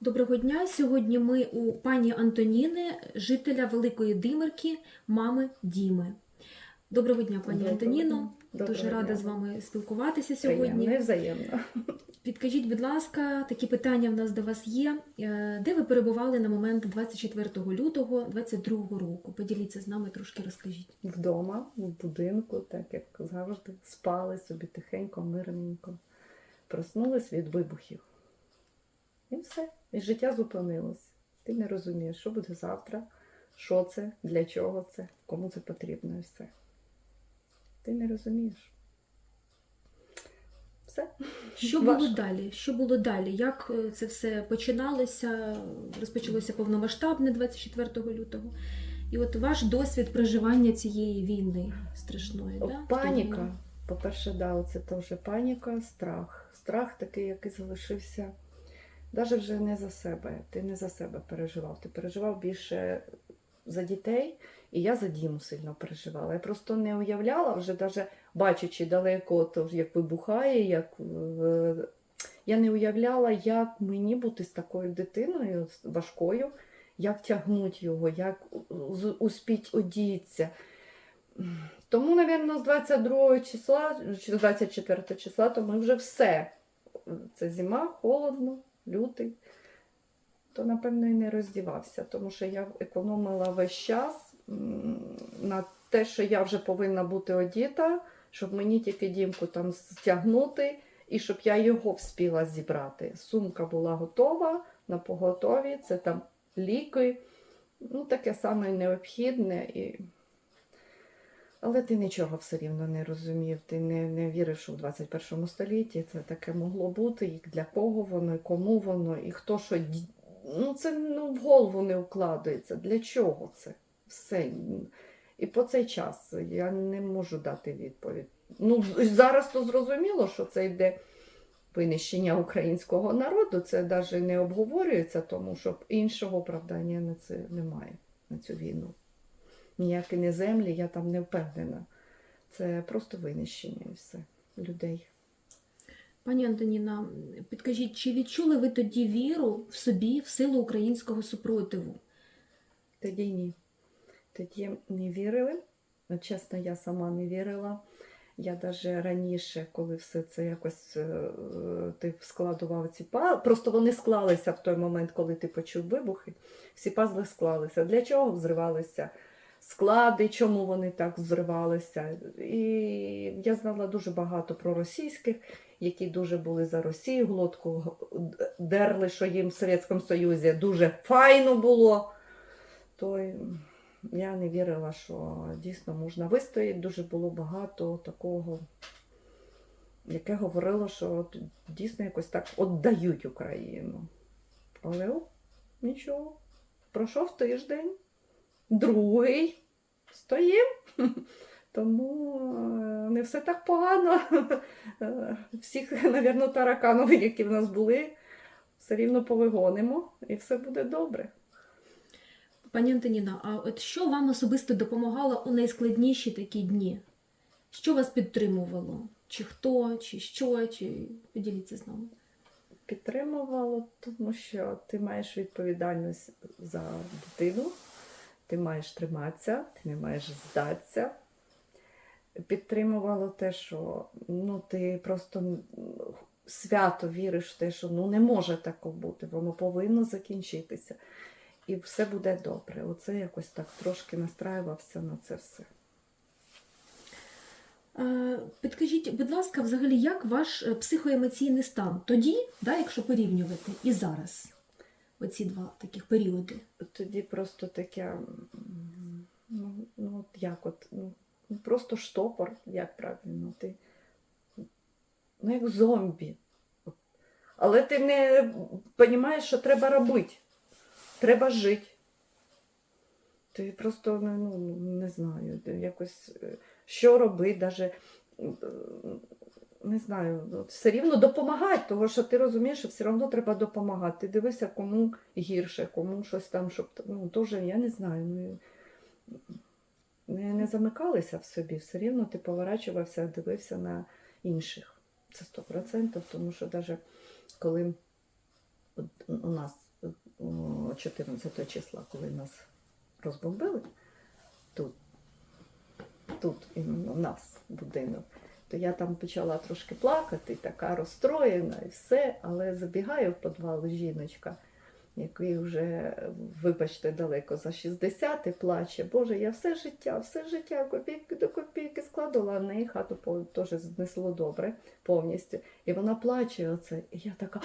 Доброго дня. Сьогодні ми у пані Антоніни, жителя Великої Димирки, мами Діми. Доброго дня, пані Доброго Антоніно. дня. Доброго Дуже рада дня. з вами спілкуватися сьогодні. і взаємно. Підкажіть, будь ласка, такі питання в нас до вас є. Е, Де ви перебували на момент 24 лютого 2022 року? Поділіться з нами, трошки розкажіть. Вдома, в будинку, так як завжди, спали собі тихенько, мирненько. Проснулись від вибухів. І все. І життя зупинилось. Ти не розумієш, що буде завтра, що це, для чого це, кому це потрібно і все. Ти не розумієш. Все. Що було Важко. далі? Що було далі? Як е, це все починалося? Розпочалося повномасштабне 24 лютого. І от ваш досвід проживання цієї війни страшної, да? Паніка. По-перше, да, це теж паніка, страх. Страх такий, який залишився навіть вже не за себе. Ти не за себе переживав. Ти переживав більше за дітей, і я за Діму сильно переживала. Я просто не уявляла, вже навіть бачачи далеко, то як вибухає, як е, я не уявляла, як мені бути з такою дитиною важкою, як тягнути його, як успіть одіться. Тому, напевно, з 22 числа, чи з 24 числа, то ми вже все. Це зима, холодно, лютий. То, напевно, і не роздівався, тому що я економила весь час на те, що я вже повинна бути одіта, щоб мені тільки дімку там стягнути, і щоб я його вспіла зібрати. Сумка була готова на поготові, це там ліки, ну таке саме необхідне. І... Але ти нічого все рівно не розумів, ти не, не вірив, що в 21 столітті це таке могло бути, і для кого воно, і кому воно, і хто що. Ну, це ну, в голову не вкладається. Для чого це? Все. І по цей час я не можу дати відповідь. Ну, зараз то зрозуміло, що це йде винищення українського народу, це навіть не обговорюється, тому що іншого оправдання на це немає, на цю війну ніякі не землі, я там не впевнена. Це просто винищення і все людей. Пані Антоніна, підкажіть, чи відчули ви тоді віру в собі, в силу українського супротиву? Тоді ні. Тоді не вірили. Чесно, я сама не вірила. Я навіть раніше, коли все це якось е, ти складував ці пазли, просто вони склалися в той момент, коли ти почув вибухи, всі пазли склалися. Для чого взривалися склади, чому вони так взривалися? І я знала дуже багато про російських, які дуже були за Росію, глотку дерли, що їм в Совєтському Союзі дуже файно було. То я не вірила, що дійсно можна вистояти. Дуже було багато такого, яке говорило, що дійсно якось так віддають Україну. Але о, нічого. Пройшов тиждень, другий, стоїм. Тому е, не все так погано. Е, Всіх, мабуть, тараканов, які в нас були, все рівно повигонимо, і все буде добре. Пані Антоніна, а от що вам особисто допомагало у найскладніші такі дні? Що вас підтримувало? Чи хто, чи що, чи поділіться з нами. Підтримувало, тому що ти маєш відповідальність за дитину, ти маєш триматися, ти не маєш здатися. Підтримувало те, що ну, ти просто свято віриш в те, що ну, не може такого бути, воно повинно закінчитися. І все буде добре. Оце якось так трошки настраювався на це все. Е, Підкажіть, будь ласка, взагалі, як ваш е, психоемоційний стан тоді, да, якщо порівнювати, і зараз? Оці два таких періоди. тоді просто таке, ну, ну от як от, ну, просто штопор, як правильно, ти, ну як зомбі. Але ти не розумієш, що треба робити. Треба жити. Ти просто ну, ну, не знаю, якось е, що робити, е, не знаю, все рівно допомагати, тому що ти розумієш, що все одно треба допомагати. Ти дивишся, кому гірше, кому щось там, щоб ну, теж, я не знаю. Ну, не, не замикалися в собі, все рівно ти поворачувався, дивився на інших. Це 100%, тому що навіть коли у нас 14 числа, коли нас розбомбили, тут, тут в нас будинок, то я там почала трошки плакати, така розстроєна і все, але забігає в підвал жіночка, який вже, вибачте, далеко за 60 і плаче. Боже, я все життя, все життя, копійки до копійки складала, а неї хату теж знесло добре повністю. І вона плаче оце. І я така.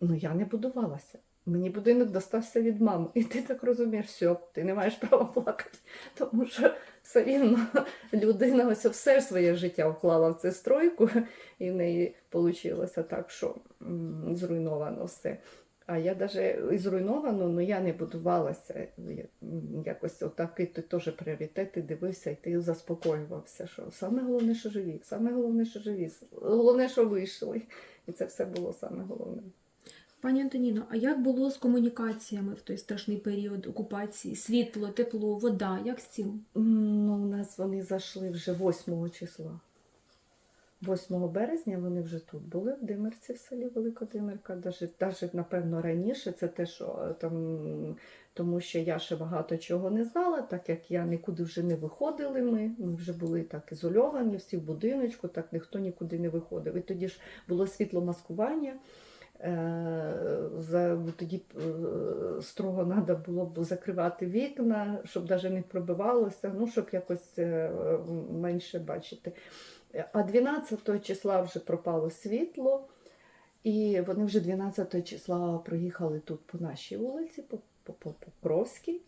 Ну я не будувалася. Мені будинок достався від мами. І ти так розумієш, все, ти не маєш права плакати. Тому що все рівно людина ось все своє життя вклала в цю стройку, і в неї вийшло так, що зруйновано все. А я навіть і зруйновано, але я не будувалася. Якось отакий ти теж пріоритети дивився, і ти заспокоювався, що саме головне, що живі, саме головне, що живі, головне, що вийшли. І це все було саме головне. Пані Антоніно, а як було з комунікаціями в той страшний період окупації? Світло, тепло, вода? Як з цим? Ну, у нас вони зайшли вже 8 числа. 8 березня вони вже тут були в Димирці в селі Великодимирка. Даже, напевно, раніше це те, що е, там, тому що я ще багато чого не знала, так як я нікуди вже не виходили. Ми, ми вже були так ізольовані, всі в будиночку, так ніхто нікуди не виходив. І тоді ж було світломаскування. Е, За, тоді е, строго треба було б закривати вікна, щоб навіть не пробивалося, ну, щоб якось е, менше бачити. А 12 числа вже пропало світло, і вони вже 12 числа приїхали тут по нашій вулиці, по, по, по Покровській,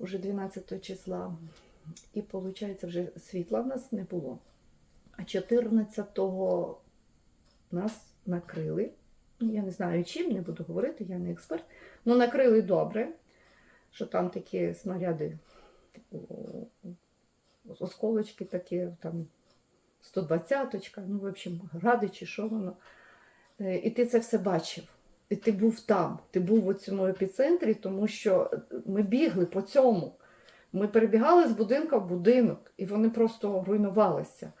вже 12 числа. І виходить, вже світла в нас не було. А 14-го нас накрили. Ну, Я не знаю чим, не буду говорити, я не експерт. Ну, накрили добре, що там такі снаряди, осколочки такі, там 120-очка, ну, в общем, гради чи що воно. Е, І ти це все бачив. І ти був там, ти був у цьому епіцентрі, тому що ми бігли по цьому. Ми перебігали з будинка в будинок, і вони просто руйнувалися.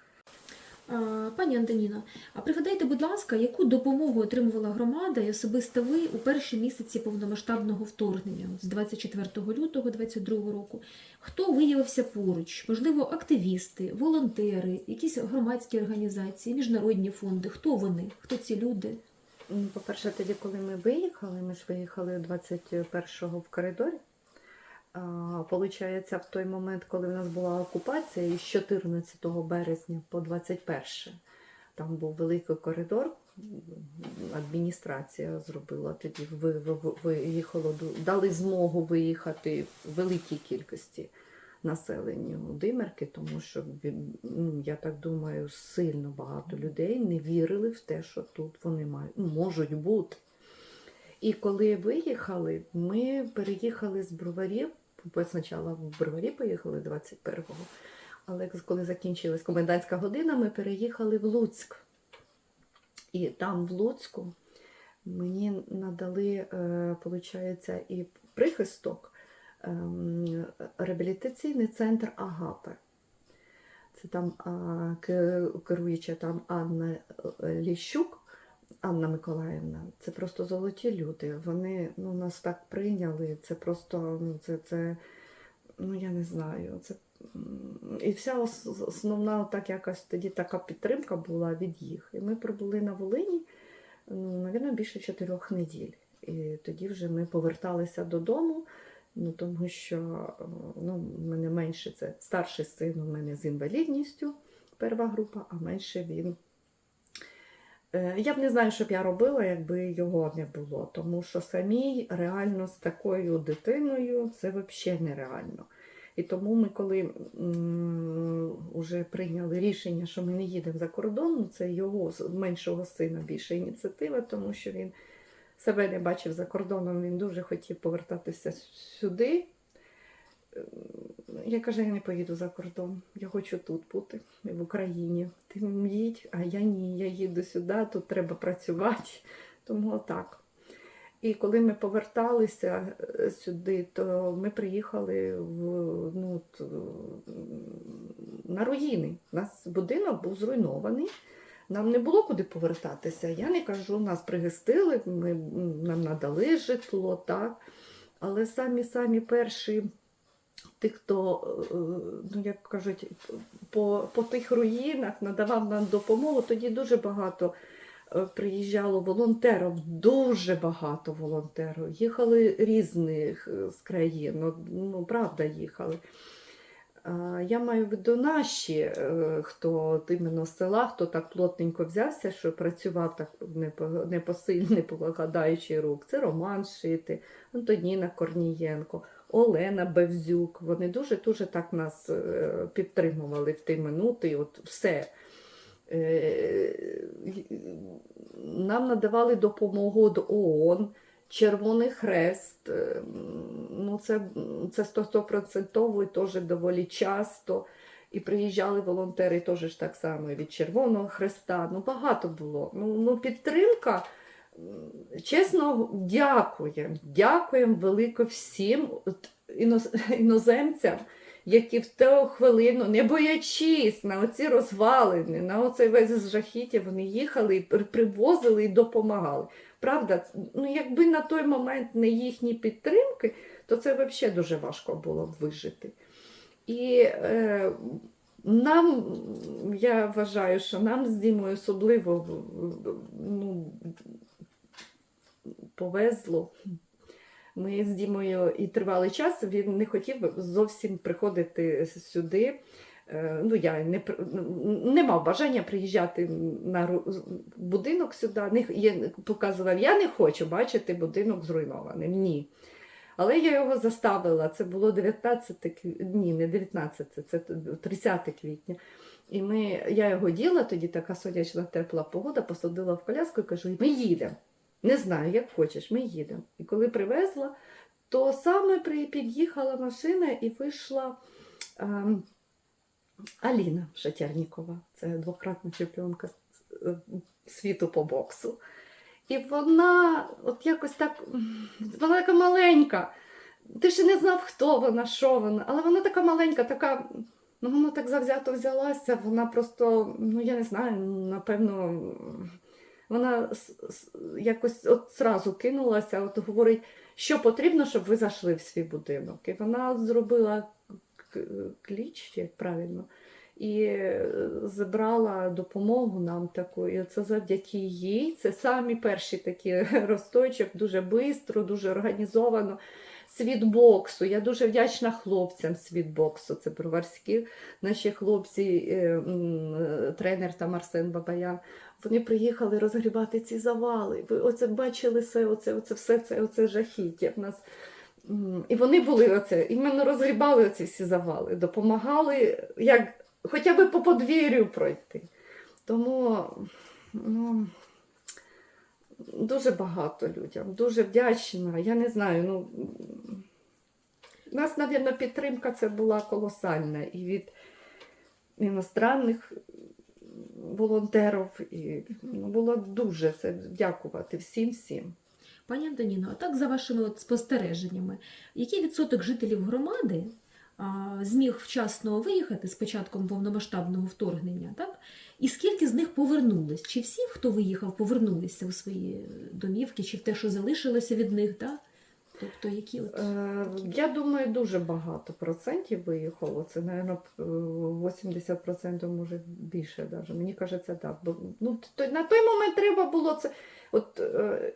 Пані Антоніно, а пригадайте, будь ласка, яку допомогу отримувала громада і особисто ви у перші місяці повномасштабного вторгнення з 24 лютого 2022 року? Хто виявився поруч? Можливо, активісти, волонтери, якісь громадські організації, міжнародні фонди? Хто вони? Хто ці люди? Ну, По-перше, тоді, коли ми виїхали, ми ж виїхали 21-го в коридорі. Получається, в той момент, коли в нас була окупація, із 14 березня по 21, там був великий коридор. Адміністрація зробила тоді ви- ви- ви- виїхало, дали змогу виїхати в великій кількості населенню Димерки, тому що ну, я так думаю, сильно багато людей не вірили в те, що тут вони мають, ну, можуть бути. І коли виїхали, ми переїхали з броварів. Спочатку в броварі поїхали 21-го, але коли закінчилась комендантська година, ми переїхали в Луцьк. І там, в Луцьку, мені надали, виходить, і прихисток ем, реабілітаційний центр Агапи. Це там керуюча там Анна е, Ліщук, Анна Миколаївна. Це просто золоті люди. Вони ну, нас так прийняли. Це просто, ну, це, це ну я не знаю. Це, і вся основна так якась тоді така підтримка була від їх. І ми пробули на Волині, ну, мабуть, більше чотирьох неділь. І тоді вже ми поверталися додому. Ну, тому що ну, мене менше це старший син у мене з інвалідністю, перша група, а менше він. Е, Я б не знаю, що б я робила, якби його не було. Тому що самій реально з такою дитиною це взагалі нереально. І тому ми, коли вже прийняли рішення, що ми не їдемо за кордон, ну, це його меншого сина більше ініціатива, тому що він себе не бачив за кордоном, він дуже хотів повертатися сюди. Я кажу, я не поїду за кордон, я хочу тут бути, в Україні. Ти їдь, а я ні, я їду сюди, тут треба працювати. Тому отак. І коли ми поверталися е, сюди, то ми приїхали в, ну, на руїни. У нас будинок був зруйнований. Нам не було куди повертатися. Я не кажу, нас пригостили, ми, нам надали житло, так. Але самі самі перші, ті, хто, е, ну як кажуть, по, по тих руїнах надавав нам допомогу, тоді дуже багато е, приїжджало волонтерів, дуже багато волонтерів. Їхали різних е, з країн, ну, правда їхали. Я маю в виду наші, е, хто іменно з села, хто так плотненько взявся, що працював так не по- не посильно, покладаючи рук. Це Роман Шити, Антоніна Корнієнко, Олена Бевзюк. Вони дуже-дуже так нас е, підтримували в ті минути. От все. Е, Нам надавали допомогу від ООН. Червоний Хрест, е, ну це, це 100% і теж доволі часто. І приїжджали волонтери теж так само від Червоного Хреста. Ну багато було. Ну, ну підтримка. Чесно, дякуємо. Дякуємо велико всім іноземцям, які в ту хвилину, не боячись на оці розвалини, на оцей весь жахіття, вони їхали і привозили і допомагали. Правда, ну якби на той момент не їхні підтримки, то це взагалі дуже важко було б вижити. І е, нам, я вважаю, що нам з Дімою особливо ну, повезло. Ми з Дімою і тривалий час він не хотів зовсім приходити сюди. Е, Ну, я не, не мав бажання приїжджати на будинок сюди. Не, я показував, я не хочу бачити будинок зруйнованим. Ні. Але я його заставила. Це було 19 квітня, ні, не 19, це 30 квітня. І ми, я його діла, тоді така сонячна тепла погода, посадила в коляску і кажу, ми їдемо. Не знаю, як хочеш, ми їдемо. І коли привезла, то саме під'їхала машина і вийшла ем, Аліна Шатярнікова, це двократна чемпіонка е, світу по боксу. І вона от якось так, вона така маленька. Ти ще не знав, хто вона, що вона, але вона така маленька, така, ну вона так завзято взялася, вона просто, ну я не знаю, напевно, вона якось от зразу кинулася, от говорить, що потрібно, щоб ви зайшли в свій будинок. І вона зробила кліч, як правильно, і е, забрала допомогу нам таку. І це завдяки їй. Це самі перші такі розтойчик, дуже швидко, дуже організовано. Світ боксу. Я дуже вдячна хлопцям світ боксу. Це броварські наші хлопці, е, е, тренер та Марсен Бабаян. Вони приїхали розгрібати ці завали. Ви оце бачили все, оце, оце все це оце жахіття. В нас І вони були оце, іменно розгрібали ці всі завали, допомагали як хоча б по подвір'ю пройти. Тому ну, дуже багато людям, дуже вдячна. Я не знаю, ну у нас, мабуть, підтримка це була колосальна і від іностранних волонтерів, і ну, було дуже це дякувати всім всім. Пані Антоніно, а так за вашими от спостереженнями, який відсоток жителів громади зміг вчасно виїхати з початком повномасштабного вторгнення, так? І скільки з них повернулись? Чи всі, хто виїхав, повернулися у свої домівки, чи в те, що залишилося від них, так? Тобто, які от Е, Я думаю, дуже багато процентів виїхало. Це, мабуть, 80% може більше. Даже. Мені кажеться, так. Бо, ну, то, на той момент треба було це от, е,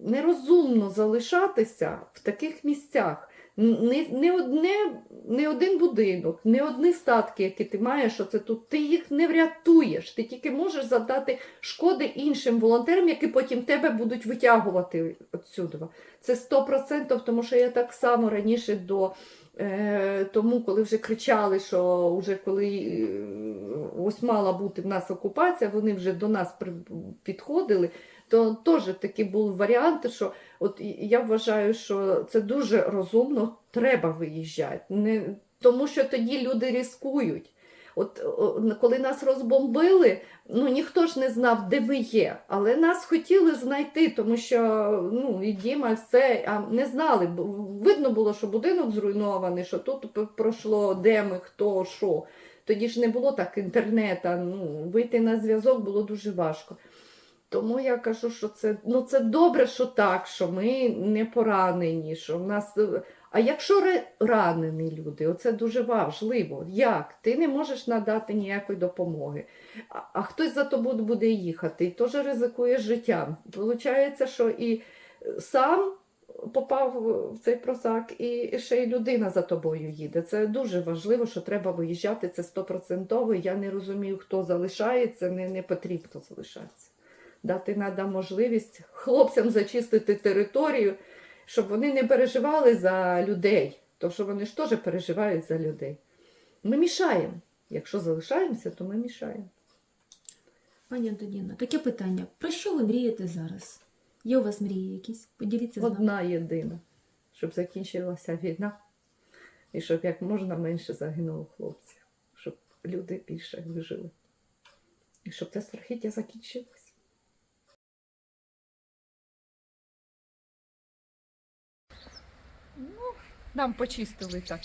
нерозумно залишатися в таких місцях. Не, не, одне, не один будинок, не одні статки, які ти маєш, оце тут, ти їх не врятуєш. Ти тільки можеш завдати шкоди іншим волонтерам, які потім тебе будуть витягувати відсюди. Це 100%, тому що я так само раніше до тому, коли вже кричали, що вже коли е, ось мала бути в нас окупація, вони вже до нас підходили, то теж такий був варіант, що от я вважаю, що це дуже розумно, треба виїжджати. Не, тому що тоді люди ризикують. От коли нас розбомбили, ну ніхто ж не знав, де ми є, але нас хотіли знайти, тому що ну, і Діма, все, а не знали. Видно було, що будинок зруйнований, що тут пройшло, де ми, хто, що. Тоді ж не було так інтернету, ну, вийти на зв'язок було дуже важко. Тому я кажу, що це, ну, це добре, що так, що ми не поранені, що в нас. А якщо ранені люди, оце дуже важливо. Як? Ти не можеш надати ніякої допомоги, а, а хтось за тобою буде їхати і теж ризикує життям. Получається, що і сам попав в цей просак, і ще й людина за тобою їде. Це дуже важливо, що треба виїжджати. Це стопроцентово. Я не розумію, хто залишається, не, не потрібно залишатися. Дати треба можливість хлопцям зачистити територію, щоб вони не переживали за людей, тому що вони ж теж переживають за людей. Ми мішаємо. Якщо залишаємося, то ми мішаємо. Пані Антоніно, таке питання. Про що ви мрієте зараз? Є у вас мрії якісь? Поділіться з нами. Одна єдина, щоб закінчилася війна і щоб як можна менше загинуло хлопців, щоб люди більше вижили. І щоб це страхіття закінчилось. Нам почистили так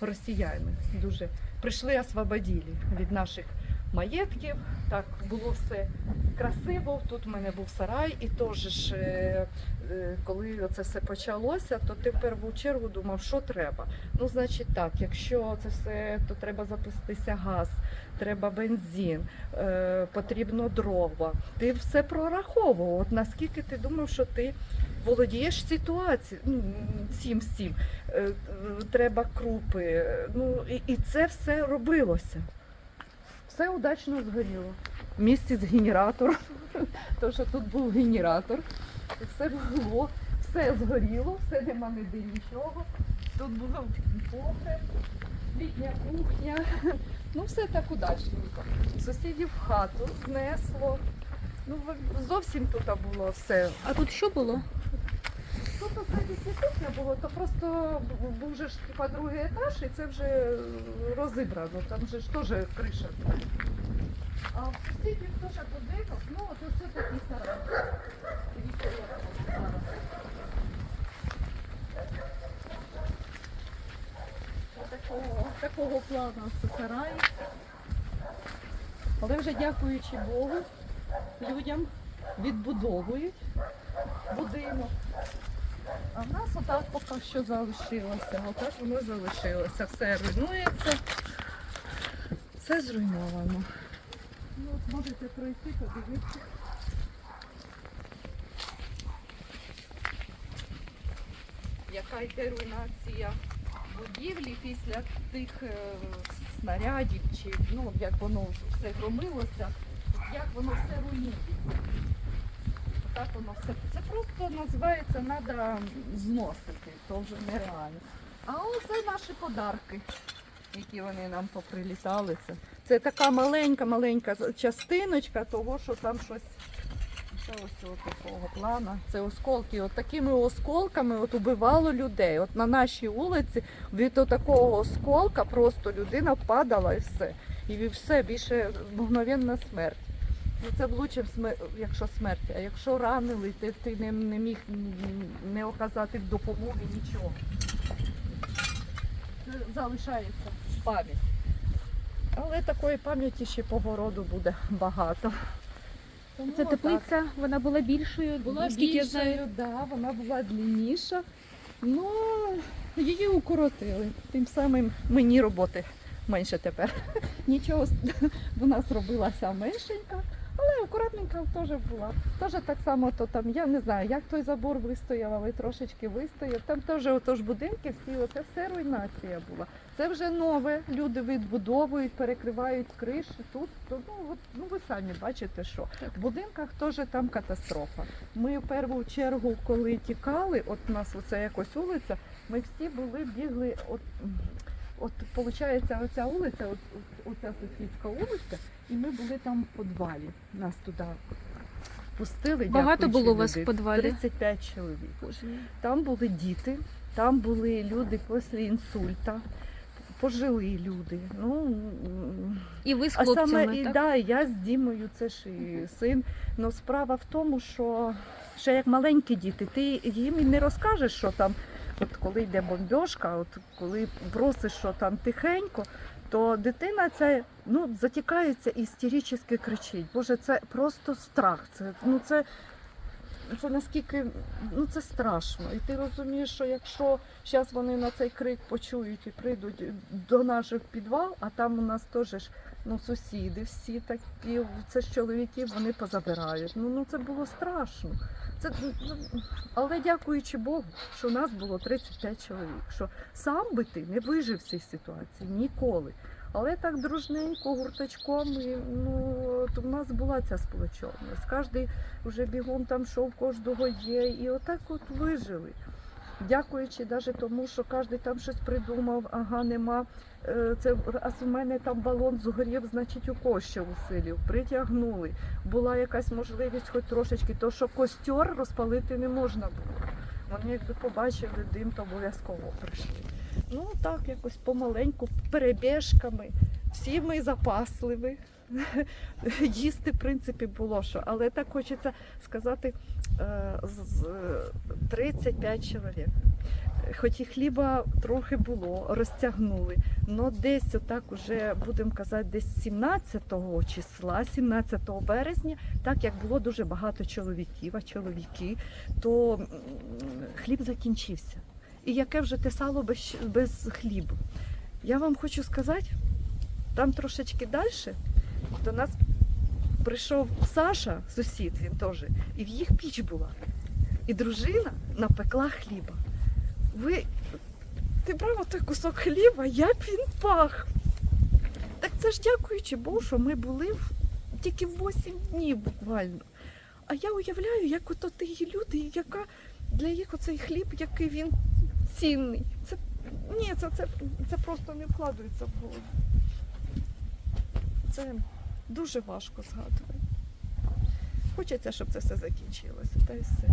росіяни. Дуже прийшли освободили від наших маєтків. Так було все красиво. Тут в мене був сарай, і теж ж, е, е, коли це все почалося, то ти в першу чергу думав, що треба. Ну, значить, так, якщо це все, то треба запуститися газ, треба бензин, е, потрібно дрова. Ти все прораховував. От наскільки ти думав, що ти володієш ситуацією, ну, цим всім. Е, треба крупи. Ну, і, і це все робилося. Все удачно згоріло. В місті з генератором, тому що тут був генератор, все було, все згоріло, все нема ніде нічого. Тут був погреб, літня кухня. Ну, все так удачненько. Сусідів хату знесло. Ну, зовсім тут було все. А тут що було? Тут останнє кухня було, то просто був же ж типа другий етаж, і це вже розібрано. Там же ж теж криша. А в сусідів теж будинок, ну от як воно зараз. Такого, такого плану це сарай. Але вже дякуючи Богу, людям відбудовують будинок. А в нас отак поки що залишилося. Отак воно залишилося. Все руйнується. Все зруйновано. Ну, от можете пройти, подивитися. Яка йде руйнація будівлі після тих е, снарядів, чи ну, як воно все громилося, як воно все руйнується. Так воно все. Це просто називається треба зносити, то вже нереально. А оце наші подарки, які вони нам поприлітали. Це, це така маленька-маленька частиночка того, що там щось. Це ось такого плана. Це осколки. От такими осколками от убивало людей. От на нашій вулиці від такого осколка просто людина падала і все. І все більше мгновенна смерть. Ну, це смер- якщо смерть, а якщо ранили, ти, ти не, не міг не оказати допомоги нічого. Це залишається пам'ять. Але такої пам'яті ще по городу буде багато. Тому Це отак. теплиця, вона була більшою, Була скільки я знаю. да, вона була длинніша. Ну, її укоротили. Тим самим мені роботи менше тепер. Нічого, вона зробилася меншенька, акуратненька теж була. Теж так само, то там, я не знаю, як той забор вистояв, але трошечки вистояв. Там теж отож будинки всі, це все руйнація була. Це вже нове, люди відбудовують, перекривають криші. Тут, то, ну, от, ну ви самі бачите, що. В будинках теж там катастрофа. Ми в першу чергу, коли тікали, от у нас оце якось вулиця, ми всі були, бігли, от, от виходить, оця вулиця, от, оця сусідська вулиця, і ми були там в підвалі. Нас туди пустили. Багато було у вас в люди. підвалі? 35 чоловік. Боже. Там були діти, там були люди після інсульта, пожили люди. Ну, І ви з а хлопцями, саме і так? да, я з Дімою, це ж і син. Ну справа в тому, що ще як маленькі діти, ти їм і не розкажеш, що там, от коли йде бомбьошка, от коли просиш, що там тихенько, то дитина ця ну, затікається і істерично кричить. Боже, це просто страх. Це, ну, це, це наскільки ну, це страшно. І ти розумієш, що якщо зараз вони на цей крик почують і прийдуть до наших підвал, а там у нас теж ну, сусіди всі такі, це ж чоловіки, вони позабирають. Ну, ну це було страшно. Це, ну, але дякуючи Богу, що нас було 35 чоловік. Що сам би ти не вижив в цій ситуації ніколи. Але так дружненько, гурточком, і, ну, то в нас була ця сплоченість. Кожен вже бігом там шов, кожного є. І отак от вижили. Дякуючи навіть тому, що кожен там щось придумав, ага, нема. е, Це раз у мене там балон згорів, значить у коща усилів, притягнули. Була якась можливість, хоч трошечки, то що костер розпалити не можна було. Вони якби побачили дим, то обов'язково прийшли. Ну так, якось помаленьку, перебіжками. Всі ми запасливі. Їсти, в принципі, було що. Але так хочеться сказати, е, з- з 35 чоловік. Хоч і хліба трохи було, розтягнули. але десь отак уже, будемо казати, десь 17 числа, 17 березня, так як було дуже багато чоловіків, а чоловіки, то хліб закінчився. І яке вже те сало без, без хлібу. Я вам хочу сказати, там трошечки далі до нас прийшов Саша, сусід він теж, і в їх піч була. І дружина напекла хліба. Ви ти брав той кусок хліба, як він пах. Так це ж дякуючи Богу, що ми були в- тільки 8 днів буквально. А я уявляю, як ото ті люди, яка для їх оцей хліб, який він цінний. Це ні, це, це, це просто не вкладається в голову. Це дуже важко згадувати. Хочеться, щоб це все закінчилося, та й все.